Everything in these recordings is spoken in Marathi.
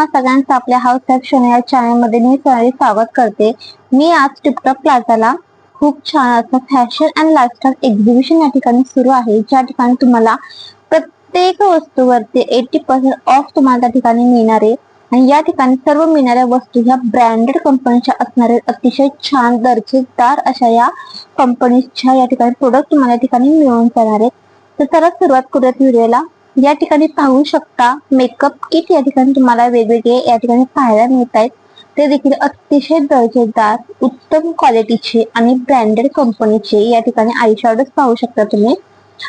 नमस्कार तुम्हा सगळ्यांचं आपल्या हाऊस सेक्शन या चॅनलमध्ये मी सगळे स्वागत करते. मी आज टिपटॉप प्लाझाला खूप छान असं फॅशन अँड लाईफस्टाईल एक्झिबिशन या ठिकाणी सुरू आहे. ज्या ठिकाणी तुम्हाला प्रत्येक वस्तूवरती एटी पर्सेंट ऑफ तुम्हाला त्या ठिकाणी मिळणार आहे. आणि या ठिकाणी सर्व मिळणाऱ्या वस्तू ह्या ब्रँडेड कंपनीच्या असणारे अतिशय छान दर्जेदार अशा या कंपनीच्या या ठिकाणी प्रोडक्ट तुम्हाला या ठिकाणी मिळून जाणार आहेत तर चला सुरुवात करूयात व्हिडिओला या ठिकाणी पाहू शकता मेकअप किट या ठिकाणी तुम्हाला वेगवेगळे या ठिकाणी पाहायला मिळत आहेत. ते देखील अतिशय दर्जेदार उत्तम क्वालिटीचे आणि ब्रँडेड कंपनीचे या ठिकाणी आय पाहू शकता तुम्ही.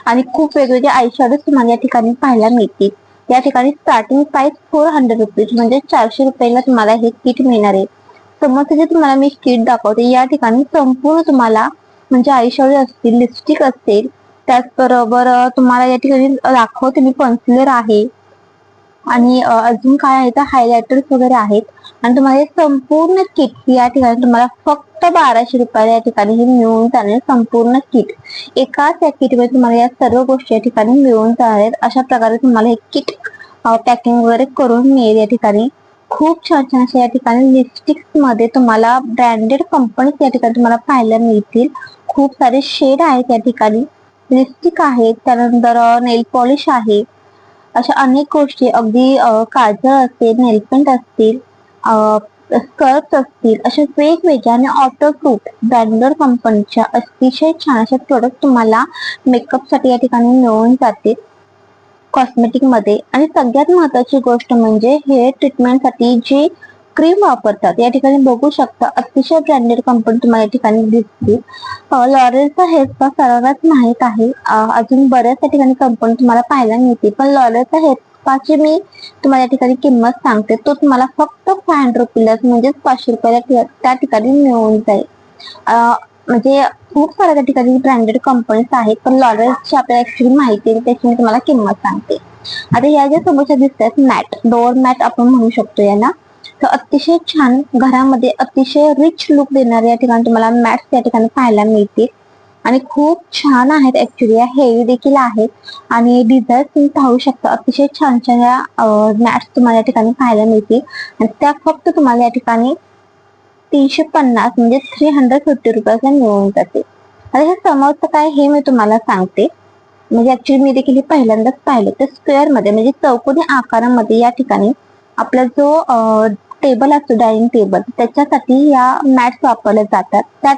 आणि खूप वेगवेगळे आय तुम्हाला या ठिकाणी पाहायला मिळतील. या ठिकाणी starting price four hundred rupees म्हणजे चारशे रुपयाला तुम्हाला हे किट मिळणार आहे. समोर जे तुम्हाला मी किट दाखवते या ठिकाणी संपूर्ण तुम्हाला म्हणजे आय असतील लिपस्टिक असतील त्याचबरोबर तुम्हाला या ठिकाणी दाखवते मी कन्सिलर आहे. आणि अजून काय आहे तर हायलायटर्स वगैरे आहेत. आणि तुम्हाला संपूर्ण किट या ठिकाणी तुम्हाला फक्त बाराशे रुपयाला या ठिकाणी हे मिळून जाणार संपूर्ण किट एकाच या किटमध्ये तुम्हाला या सर्व गोष्टी या ठिकाणी मिळून जाणार आहेत. अशा प्रकारे तुम्हाला हे किट पॅकिंग वगैरे करून मिळेल या ठिकाणी. खूप छान छान अशा या ठिकाणी लिपस्टिक्समध्ये तुम्हाला ब्रँडेड कंपनीज या ठिकाणी तुम्हाला पाहायला मिळतील. खूप सारे शेड आहेत या ठिकाणी. लिपस्टिक आहेत त्यानंतर नेल पॉलिश आहे. अशा अनेक गोष्टी अगदी काजळ असतील नेलपेंट असतील स्कर्ट असतील अशा वेगवेगळ्या आणि ऑटोप्रूफ ब्रँडर कंपनीच्या अतिशय छान अशा प्रोडक्ट तुम्हाला मेकअपसाठी या ठिकाणी मिळून जातील. कॉस्मेटिकमध्ये आणि सगळ्यात महत्वाची गोष्ट म्हणजे हेअर ट्रीटमेंटसाठी जी क्रीम वापरतात. या ठिकाणी बघू शकता अतिशय ब्रँडेड कंपनी तुम्हाला या ठिकाणी दिसतील. लॉरेलचा हेअर स्पा सर्वांनाच माहीत आहे. अजून बऱ्याच ठिकाणी कंपनी तुम्हाला पाहायला मिळते पण लॉरेलचा हेअर स्पाची मी तुम्हाला या ठिकाणी किंमत सांगते. तो तुम्हाला फक्त फाय हंड्रेड म्हणजेच पाचशे रुपयाला त्या ठिकाणी मिळून जाईल. म्हणजे खूप साऱ्या त्या ठिकाणी ब्रँडेड कंपनीज आहेत पण लॉरेलची आपल्याला ऍक्च्युली माहिती आहे. त्याची मी तुम्हाला किंमत सांगते. आता या ज्या समोरच्या दिसतात मॅट डोअर मॅट आपण म्हणू शकतो याना. तर अतिशय छान घरामध्ये अतिशय रिच लुक देणारे या ठिकाणी तुम्हाला मॅट्स या ठिकाणी पाहायला मिळतील. आणि खूप छान आहेत ऍक्च्युली या हेवी देखील आहेत. आणि डिझाईन तुम्ही पाहू शकता अतिशय छान छान या मॅट्स तुम्हाला या ठिकाणी पाहायला मिळतील. आणि त्या फक्त तुम्हाला या ठिकाणी तीनशे पन्नास म्हणजे थ्री हंड्रेड फिफ्टी रुपयाला मिळून जाते. आता हे समोरचं काय हे मी तुम्हाला सांगते. म्हणजे ऍक्च्युली मी देखील पहिल्यांदाच पाहिलं. तर स्क्वेअरमध्ये म्हणजे चौकोनी आकारामध्ये या ठिकाणी आपला जो टेबल असतो डायनिंग टेबल त्याच्यासाठी या मॅट्स वापरल्या जातात. त्यात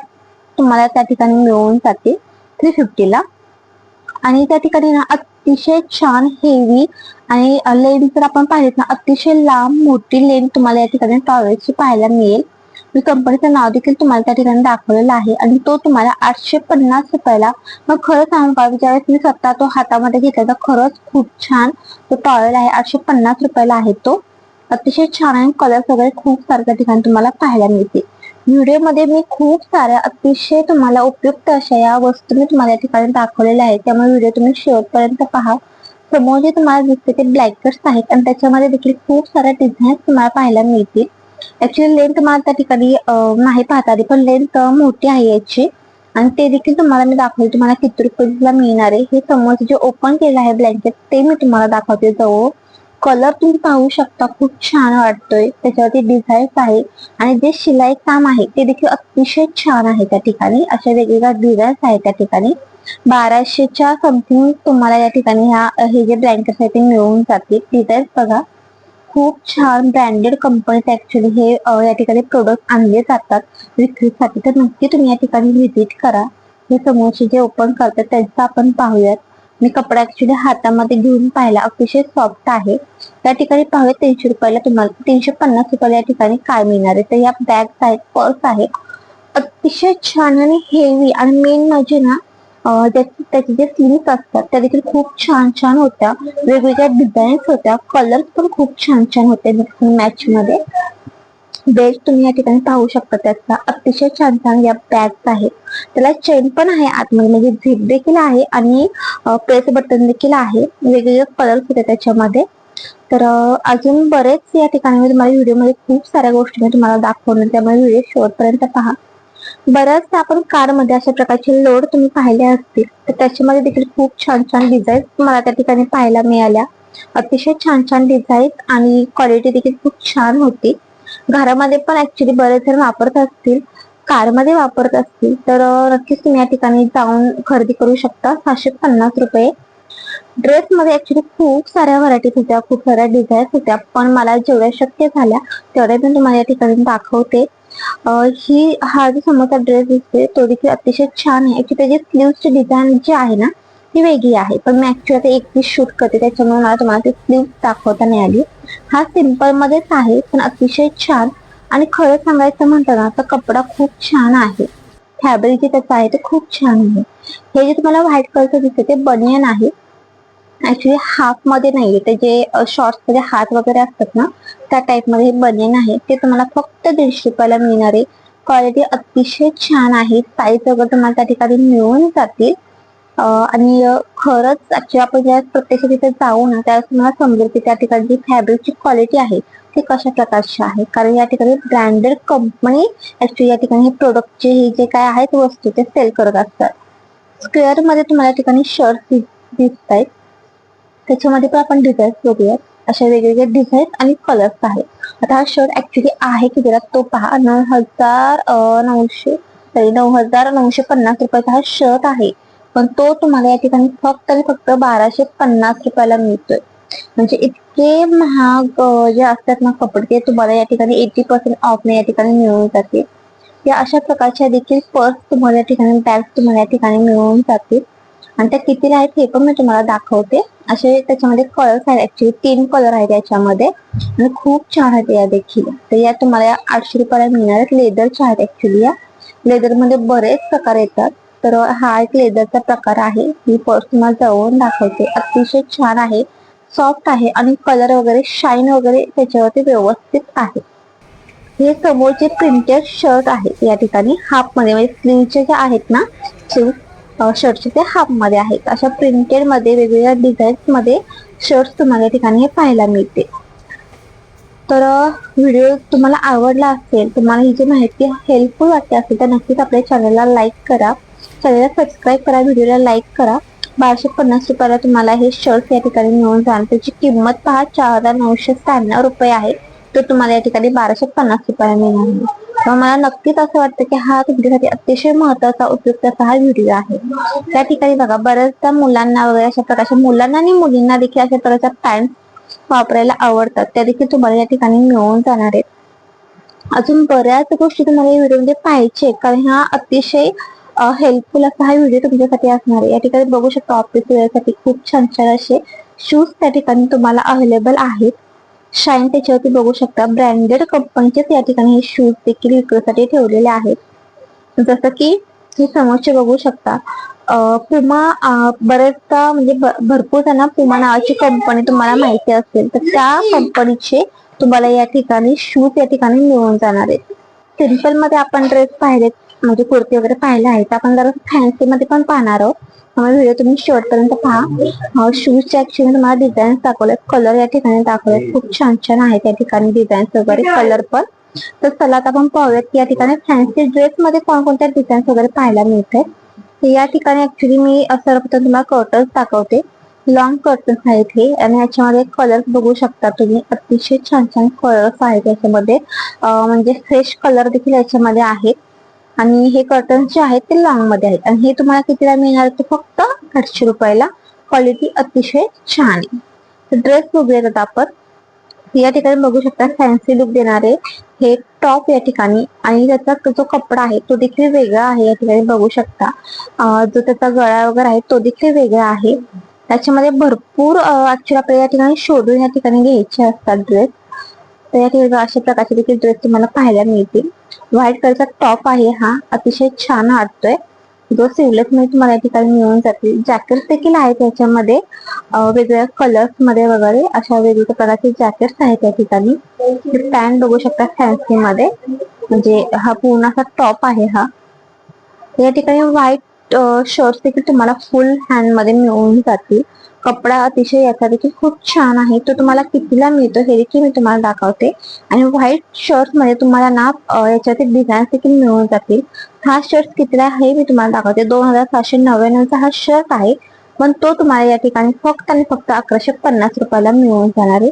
तुम्हाला त्या ठिकाणी मिळून जाते थ्री फिफ्टीला आणि त्या ठिकाणी ना अतिशय छान हेवी आणि लेन जर आपण पाहिलेत ना अतिशय लांब मोठी लेन तुम्हाला या ठिकाणी टॉवेलची पाहायला मिळेल. मी कंपनीचं नाव देखील तुम्हाला त्या ठिकाणी दाखवलेलं आहे आणि तो तुम्हाला आठशे पन्नास रुपयाला. मग खरं सांगू का ज्यावेळेस मी स्वतः तो हातामध्ये घेतला तर खरंच खूप छान तो टॉयल आहे. आठशे पन्नास रुपयाला आहे तो. अतिशय छान आणि कलर्स वगैरे खूप सारख्या ठिकाणी तुम्हाला पाहायला मिळतील. व्हिडिओमध्ये मी खूप साऱ्या अतिशय तुम्हाला उपयुक्त अशा या वस्तू मी तुम्हाला या ठिकाणी दाखवलेल्या आहेत. त्यामुळे व्हिडिओ तुम्ही शेवटपर्यंत पहा. समोर जे तुम्हाला दिसते ते ब्लॅकर्स आहेत आणि त्याच्यामध्ये देखील खूप साऱ्या डिझाईन्स तुम्हाला पाहायला मिळतील. ऍक्च्युली लेंथ मला त्या ठिकाणी नाही पाहता आली पण लेंथ मोठी आहे याची. आणि ते देखील तुम्हाला मी दाखवते. तुम्हाला किती रुपयाला मिळणार आहे. हे समोर जे ओपन केलं आहे ब्लँकेट ते मी तुम्हाला दाखवते जवळ. कलर तुम्ही पाहू शकता. खूप छान वाटतोय. त्याच्यावरती डिझाईन्स आहे आणि जे शिलाई काम आहे ते देखील अतिशय छान आहे त्या ठिकाणी. अशा वेगवेगळ्या डिझाईन्स आहेत त्या ठिकाणी. बाराशेच्या समथिंग तुम्हाला या ठिकाणी ह्या हे जे ब्लँकेट आहे ते मिळून जातील. डिझाईन्स बघा खूप छान ब्रँडेड कंपनीत ऍक्च्युली हे या ठिकाणी प्रोडक्ट आणले जातात. विक्रीसाठी तर नक्की तुम्ही या ठिकाणी व्हिजिट करा. हे समोरचे जे ओपन करतात त्यांचं आपण पाहूयात. मी कपडा ऍक्च्युली हातामध्ये घेऊन पाहिला अतिशय सॉफ्ट आहे. त्या ठिकाणी पाहूया तीनशे रुपयाला तुम्हाला तीनशे पन्नास रुपयाला या ठिकाणी काय मिळणार आहे? तर या बॅग्स आहेत पर्स आहेत अतिशय छान आणि हेवी आणि मेन म्हणजे ना त्याचे जे स्लीव्स असतात त्या देखील खूप छान छान होत्या. वेगवेगळ्या डिझाईन्स होत्या. कलर्स पण खूप छान छान होते मॅच मध्ये. बेल्ट तुम्ही या ठिकाणी पाहू शकता त्याचा. अतिशय छान छान या बॅग्स आहेत. त्याला चेन पण आहे आतमध्ये. म्हणजे झिप देखील आहे आणि प्रेस बटन देखील आहे. वेगवेगळे कलर्स होते त्याच्यामध्ये. तर अजून बरेच या ठिकाणी मी तुम्हाला व्हिडिओमध्ये खूप साऱ्या गोष्टी मी तुम्हाला दाखवणार. त्यामुळे व्हिडिओ शेवटपर्यंत पहा. बऱ्याचदा आपण कारमध्ये अशा प्रकारचे लोड तुम्ही पाहिले असतील तर त्याच्यामध्ये देखील खूप छान छान डिझाईन मला त्या ठिकाणी पाहायला मिळाल्या. अतिशय छान छान डिझाईन आणि क्वालिटी देखील खूप छान होती. घरामध्ये पण ऍक्च्युली बरेच जण वापरत असतील. कारमध्ये वापरत असतील तर नक्कीच तुम्ही या ठिकाणी जाऊन खरेदी करू शकता. सहाशे पन्नास रुपये. ड्रेसमध्ये ॲक्च्युली ऍक्च्युली खूप साऱ्या व्हरायटीज होत्या खूप साऱ्या डिझाईन्स होत्या पण मला जेवढ्या शक्य झाल्या तेवढ्या मी तुम्हाला या ठिकाणी दाखवते. ही हा जो समोरचा ड्रेस दिसते तो देखील अतिशय छान आहे. ॲक्च्युली त्याची स्लीव्हची डिझाईन जी आहे ना ती वेगळी आहे. पण मी ऍक्च्युली आता एक पीस शूट करते त्याच्यामुळे मला तुम्हाला ती स्लीव्ह दाखवता नाही आली. हा सिंपल मध्येच आहे पण अतिशय छान. आणि खरं सांगायचं म्हटलं ना तर कपडा खूप छान आहे. फॅब्रिक जे त्याचं आहे ते खूप छान आहे. हे जे तुम्हाला व्हाईट कलरचं दिसते ते बनियन आहे. ऍक्च्युली हाफमध्ये नाहीये ते जे शॉर्ट्समध्ये हात वगैरे असतात ना त्या टाइपमध्ये हे बनियन आहे. ते तुम्हाला फक्त दीडशे रुपयाला मिळणार आहे. क्वालिटी अतिशय छान आहे. साईज वगैरे तुम्हाला त्या ठिकाणी मिळून जातील. आणि खरंच ऍक्च्युली आपण ज्या प्रत्यक्ष तिथे जाऊ ना त्यावेळेस तुम्हाला समजेल की त्या ठिकाणी फॅब्रिकची क्वालिटी आहे ती कशा प्रकारची आहे. कारण या ठिकाणी ब्रँडेड कंपनी ऍक्च्युली या ठिकाणी हे प्रोडक्टचे हे जे काय आहेत वस्तू ते सेल करत असतात. स्क्वेअरमध्ये तुम्हाला या ठिकाणी शर्ट दिसत आहेत त्याच्यामध्ये पण आपण डिझाईन्स बघूयात. अशा वेगवेगळ्या डिझाईन आणि कलर्स आहेत. आता हा शर्ट ऍक्च्युली आहे की जरा तो पहा. नऊ हजार नऊशे सॉरी नऊ हजार नऊशे पन्नास रुपयाचा हा शर्ट आहे. पण तो तुम्हाला या ठिकाणी फक्त आणि फक्त बाराशे पन्नास रुपयाला मिळतोय. म्हणजे इतके महाग जे असतात ना कपडे ते तुम्हाला या ठिकाणी एटी पर्सेंट ऑफ या ठिकाणी मिळून जाते या अशा प्रकारच्या देखील पर्स तुम्हाला या ठिकाणी बॅग तुम्हाला या ठिकाणी मिळून जातील. आणि त्या कितीला आहेत हे पण मी तुम्हाला दाखवते. असे त्याच्यामध्ये कलर्स आहेत. ऍक्च्युली तीन कलर आहेत याच्यामध्ये. आणि खूप छान आहेत या देखील. तर या तुम्हाला आठशे रुपयाला मिळणार आहेत लेदरच्या आहेत ऍक्च्युली या. लेदरमध्ये बरेच प्रकार येतात. तर हा एक लेदरचा प्रकार आहे. मी पर्सनल जवळून दाखवते. अतिशय छान आहे. सॉफ्ट आहे आणि कलर वगैरे शाईन वगैरे त्याच्यावरती व्यवस्थित आहे. हे समोरचे प्रिंटेड शर्ट आहे. या ठिकाणी हाफमध्ये म्हणजे स्लीवचे जे आहेत ना स्लीव शर्टचे ते हाफमध्ये आहेत. अशा प्रिंटेडमध्ये वेगवेगळ्या डिझाईन्समध्ये शर्ट तुम्हाला या ठिकाणी पाहायला मिळते. तर व्हिडिओ तुम्हाला आवडला असेल तुम्हाला ही जी माहिती हेल्पफुल वाटते असेल तर नक्कीच आपल्या चॅनलला लाईक करा. चॅनलला सबस्क्राईब करा व्हिडिओला लाईक करा. बाराशे पन्नास रुपयाला तुम्हाला हे शर्ट या ठिकाणी मिळून जाणार. त्याची किंमत पहा चार हजार नऊशे शहाण्णव रुपये आहे. तो तुम्हाला या ठिकाणी बाराशे पन्नास रुपयाला मिळणार आहे. तर मला नक्कीच असं वाटतं की हा तुमच्यासाठी अतिशय महत्त्वाचा उपयुक्त असा हा व्हिडिओ आहे. त्या ठिकाणी बघा बऱ्याचदा मुलांना वगैरे अशा प्रकारच्या मुलांना आणि मुलींना देखील अशा प्रकारच्या पॅन्ट वापरायला आवडतात. त्या देखील तुम्हाला या ठिकाणी मिळून जाणार आहेत. अजून बऱ्याच गोष्टी तुम्हाला या व्हिडिओमध्ये पाहिजे कारण हा अतिशय हेल्पफुल असा हा व्हिडिओ तुमच्यासाठी असणार आहे. या ठिकाणी बघू शकता ऑफिस वेअरसाठी खूप छान छान असे शूज त्या ठिकाणी तुम्हाला अवेलेबल आहेत. शाईन त्याच्यावरती बघू शकता. ब्रँडेड कंपनीचेच या ठिकाणी हे शूज देखील विक्रीसाठी ठेवलेले आहेत. जसं की हे समोरचे बघू शकता. पुमा बरेचदा म्हणजे भरपूर त्यांना पुमा नावाची कंपनी तुम्हाला माहिती असेल तर त्या कंपनीचे तुम्हाला या ठिकाणी शूज या ठिकाणी मिळून जाणार आहेत. सिंपलमध्ये आपण ड्रेस पाहिलेत. म्हणजे कुर्ती वगैरे पाहिल्या आहेत. आपण जरा फॅन्सी मध्ये पण पाहणार आहोत. त्यामुळे व्हिडिओ तुम्ही शेवट पर्यंत पहा. शूजच्या ऍक्च्युली तुम्हाला डिझाईन्स दाखवले कलर या ठिकाणी दाखवले खूप छान छान आहेत या ठिकाणी डिझाईन्स वगैरे कलर पण. तर चला आता आपण पाहूयात की या ठिकाणी फॅन्सी ड्रेस मध्ये कोणकोणत्या डिझाईन्स वगैरे पाहायला मिळते तर या ठिकाणी ऍक्च्युली मी सर्वप्रथम तुम्हाला कर्टन्स दाखवते. लॉंग कर्टन्स आहेत हे. आणि याच्यामध्ये कलर्स बघू शकता तुम्ही. अतिशय छान छान कलर्स आहेत याच्यामध्ये. म्हणजे फ्रेश कलर देखील याच्यामध्ये आहेत. आणि हे कर्टन्स जे आहेत ते लॉंगमध्ये आहेत. आणि हे तुम्हाला कितीला मिळणार ते फक्त आठशे रुपयाला क्वालिटी अतिशय छान आहे. तर ड्रेस बघूयात आता आपण. या ठिकाणी बघू शकता फॅन्सी लुक देणारे हे टॉप या ठिकाणी आणि त्याचा जो कपडा आहे तो देखील वेगळा आहे. या ठिकाणी बघू शकता. जो त्याचा गळा वगैरे आहे तो देखील वेगळा आहे. त्याच्यामध्ये भरपूर ऍक्च्युली आपल्याला या ठिकाणी शोधून या ठिकाणी घ्यायचे असतात ड्रेस तर या ठिकाणी अशा प्रकारचे देखील ड्रेस तुम्हाला पाहायला मिळतील. व्हाईट कलरचा टॉप आहे हा. अतिशय छान वाटतोय. जो सिवलेस मध्ये तुम्हाला या ठिकाणी मिळून जातील. जॅकेट देखील आहेत याच्यामध्ये. वेगवेगळ्या कलर्समध्ये वगैरे अशा वेगवेगळ्या प्रकारचे जॅकेट्स आहेत या ठिकाणी. पॅन्ट बघू शकता फॅन्सी मध्ये. म्हणजे हा पूर्ण असा टॉप आहे हा. या ठिकाणी व्हाईट शर्ट देखील तुम्हाला फुल हँडमध्ये मिळून जातील. कपडा अतिशय याचा देखील खूप छान आहे. तो तुम्हाला कितीला मिळतो हे देखील मी तुम्हाला दाखवते. आणि व्हाईट शर्टमध्ये तुम्हाला ना याच्यातील डिझाईन देखील मिळून जातील. हा शर्ट कितीला आहे मी तुम्हाला दाखवते. दोन हजार सहाशे नव्याण्णवचा हा शर्ट आहे. पण तो तुम्हाला या ठिकाणी फक्त आणि फक्त अकराशे पन्नास रुपयाला मिळून जाणार आहे.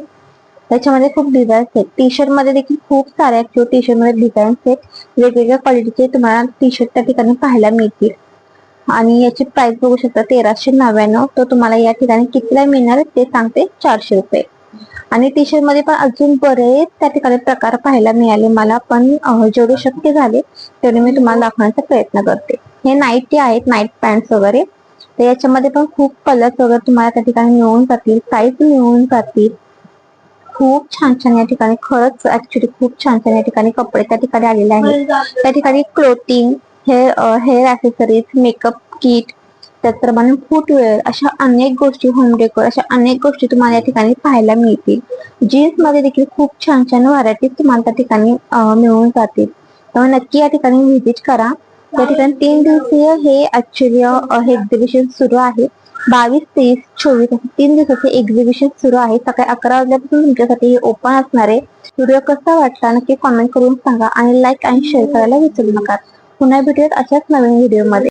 त्याच्यामध्ये खूप डिझाईन्स आहेत. टी शर्टमध्ये देखील खूप सारे किंवा टी शर्टमध्ये डिझाईन्स आहेत. वेगवेगळ्या क्वालिटीचे तुम्हाला टी शर्ट त्या ठिकाणी पाहायला मिळतील. आणि याची प्राइस बघू शकता तेराशे नव्याण्णव. तर तुम्हाला या ठिकाणी कितीला मिळणार ते सांगते चारशे रुपये. आणि टी शर्टमध्ये पण अजून बरेच त्या ठिकाणी प्रकार पाहायला मिळाले मला पण जेवढे शक्य झाले तेवढे मी तुम्हाला दाखवण्याचा प्रयत्न करते. हे नाईटी आहेत नाईट पॅन्ट वगैरे. तर याच्यामध्ये पण खूप कलर्स वगैरे तुम्हाला त्या ठिकाणी मिळून जातील साईज मिळून जातील. खूप छान छान या ठिकाणी खरंच ऍक्च्युली खूप छान छान या ठिकाणी कपडे त्या ठिकाणी आलेले आहेत. त्या ठिकाणी clothing hair hair accessories makeup kit त्याचप्रमाणे फुटवेअर अशा अनेक गोष्टी होम डेकोर अशा अनेक गोष्टी तुम्हाला या ठिकाणी पाहायला मिळतील. जीन्समध्ये देखील खूप छान छान व्हरायटीज तुम्हाला त्या ठिकाणी मिळून जातील. त्यामुळे नक्की या ठिकाणी व्हिजिट करा. त्या ठिकाणी तीन दिवसीय हे ऍक्च्युली हे एक्झिबिशन सुरू आहे. बावीस तेवीस चोवीस असे तीन दिवसाचे एक्झिबिशन सुरू आहे. सकाळी अकरा वाजल्यापासून तुमच्यासाठी हे ओपन असणार आहे. व्हिडिओ कसा वाटला नक्की कॉमेंट करून सांगा आणि लाईक आणि शेअर करायला विसरू नका. पुन्हा भेटूयात अशाच नवीन व्हिडिओ मध्ये